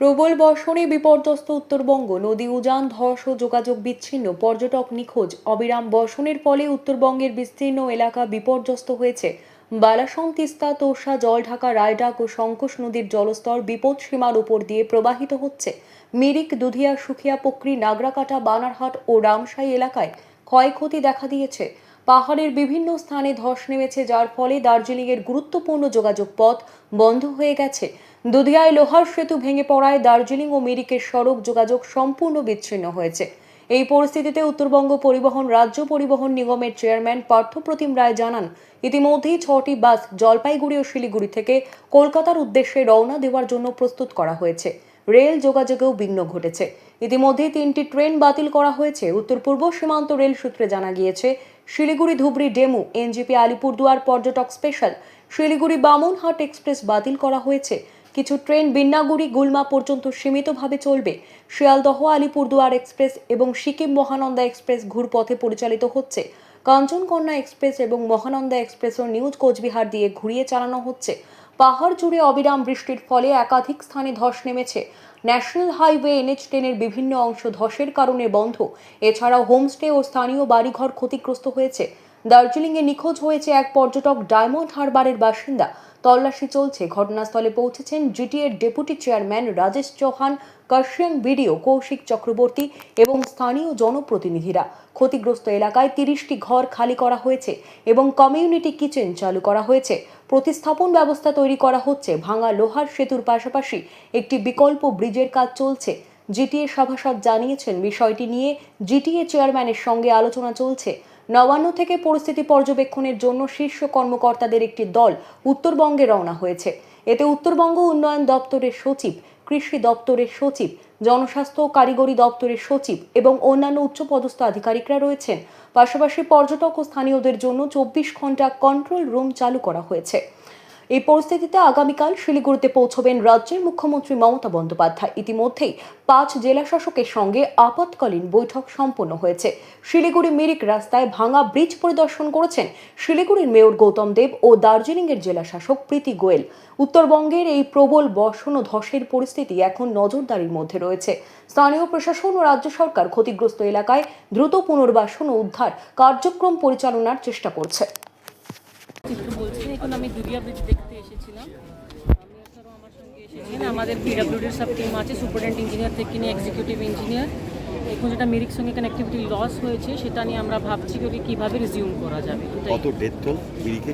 প্রবল বর্ষণে বিপর্যস্ত উত্তরবঙ্গ, নদী উজান, ধস ও যোগাযোগ বিচ্ছিন্ন, পর্যটক নিখোঁজ, অবিরাম বর্ষণের ফলে উত্তরবঙ্গের বিস্তীর্ণ এলাকা বিপর্যস্ত হয়েছে। বালাসন, তিস্তা তোষা জলঢাকা, রায়ডাক ও শঙ্কোষ নদীর জলস্তর বিপদ সীমার উপর দিয়ে প্রবাহিত হচ্ছে। মিরিক, দুধিয়া, সুখিয়া পকরি নাগরাকাটা, বানারহাট ও রামশাই এলাকায় ক্ষয়ক্ষতি দেখা দিয়েছে। পাহাড়ের বিভিন্ন স্থানে ধস নেমেছে, যার ফলে দার্জিলিংয়ের গুরুত্বপূর্ণ যোগাযোগ পথ বন্ধ হয়ে গেছে। দুধিয়ায় লোহার সেতু ভেঙে পড়ায় দার্জিলিং ও মিরিকের সড়ক যোগাযোগ সম্পূর্ণ বিচ্ছিন্ন হয়েছে। এই পরিস্থিতিতে উত্তরবঙ্গ পরিবহন, রাজ্য পরিবহন নিগমের চেয়ারম্যান পার্থপ্রতিম রায় জানান, ইতিমধ্যেই ছটি বাস জলপাইগুড়ি ও শিলিগুড়ি থেকে কলকাতার উদ্দেশ্যে রওনা দেওয়ার জন্য প্রস্তুত করা হয়েছে। রেল যোগাযোগেও বিঘ্ন ঘটেছে। ইতিমধ্যেই তিনটি ট্রেন বাতিল করা হয়েছে। উত্তর পূর্ব সীমান্ত রেল সূত্রে জানা গিয়েছে, শিলিগুড়ি ধুবড়ি ডেমু, এনজিপি আলিপুরদুয়ার পর্যটক স্পেশাল, শিলিগুড়ি বামনহাট এক্সপ্রেস বাতিল করা হয়েছে। কিছু ট্রেন বিন্নাগুড়ি গুলমা পর্যন্ত সীমিতভাবে চলবে। শিয়ালদহ, আলিপুরদুয়ার এক্সপ্রেস এবং সিকিম মহানন্দা এক্সপ্রেস ঘুরপথে পরিচালিত হচ্ছে। কাঞ্চনকন্যা এক্সপ্রেস এবং মহানন্দা এক্সপ্রেসও নিউজ কোচবিহার দিয়ে ঘুরিয়ে চালানো হচ্ছে। পাহাড় জুড়ে অবিরাম বৃষ্টির ফলে একাধিক স্থানে ধস নেমেছে। ন্যাশনাল হাইওয়ে এনএইচ টেনের বিভিন্ন অংশ ধসের কারণে বন্ধ। এছাড়াও হোমস্টে ও স্থানীয় বাড়িঘর ক্ষতিগ্রস্ত হয়েছে। দার্জিলিংয়ে নিখোঁজ হয়েছে এক পর্যটক ডায়মন্ড হারবারের বাসিন্দা। তল্লাশি চলছে। ঘটনাস্থলে পৌঁছেছেন জিটিএর deputy chairman Rajesh Chauhan Kurseong BDO Koushik Chakraborty এবং স্থানীয় জনপ্রতিনিধিরা। ক্ষতিগ্রস্ত এলাকায় তিরিশটি ঘর খালি করা হয়েছে এবং কমিউনিটি কিচেন চালু করা হয়েছে। প্রতিস্থাপন ব্যবস্থা তৈরি করা হচ্ছে। ভাঙা লোহার সেতুর পাশাপাশি একটি বিকল্প ব্রিজের কাজ চলছে। জিটিএ সভাসদ জানিয়েছেন, বিষয়টি নিয়ে জিটিএ চেয়ারম্যানের সঙ্গে আলোচনা চলছে। নবান্ন থেকে পরিস্থিতি পর্যবেক্ষণের জন্য শীর্ষ কর্মকর্তাদের একটি দল উত্তরবঙ্গে রওনা হয়েছে। এতে উত্তরবঙ্গ উন্নয়ন দপ্তরের সচিব কৃষি দপ্তরের সচিব, জনস্বাস্থ্য ও কারিগরি দপ্তরের সচিব এবং অন্যান্য উচ্চপদস্থ আধিকারিকরা রয়েছেন। পাশাপাশি পর্যটক ও স্থানীয়দের জন্য চব্বিশ ঘণ্টা কন্ট্রোল রুম চালু করা হয়েছে। এই পরিস্থিতিতে আগামীকাল শিলিগুড়িতে পৌঁছবেন রাজ্যের মুখ্যমন্ত্রী মমতা বন্দ্যোপাধ্যায়। ইতিমধ্যেই পাঁচ জেলা শাসকের সঙ্গে আপৎকালীন বৈঠক সম্পন্ন হয়েছে। শিলিগুড়ি মিরিক রাস্তায় ভাঙা ব্রিজ পরিদর্শন করেছেন শিলিগুড়ির মেয়র গৌতম দেব ও দার্জিলিংয়ের জেলা শাসক প্রীতি গোয়েল। উত্তরবঙ্গের এই প্রবল বর্ষণ ও ধসের পরিস্থিতি এখন নজরদারির মধ্যে রয়েছে। স্থানীয় প্রশাসন ও রাজ্য সরকার ক্ষতিগ্রস্ত এলাকায় দ্রুত পুনর্বাসন ও উদ্ধার কার্যক্রম পরিচালনার চেষ্টা করছে। এখন আমি দুরিয়া ব্রিজ দেখতে এসেছিলাম। আমার সঙ্গে এসেছেন আমাদের পিডাব্লিউডির সব টিম আছে, সুপারেন্ট ইঞ্জিনিয়ার থেকে নিয়ে এক্সিকিউটিভ ইঞ্জিনিয়ার এখন যেটা মিরিক সঙ্গে কানেক্টিভিটি লস হয়েছে, সেটা নিয়ে আমরা ভাবছি কীভাবে ওকে কীভাবে রিজিউম করা যাবে। কত ডেথ মিরিকে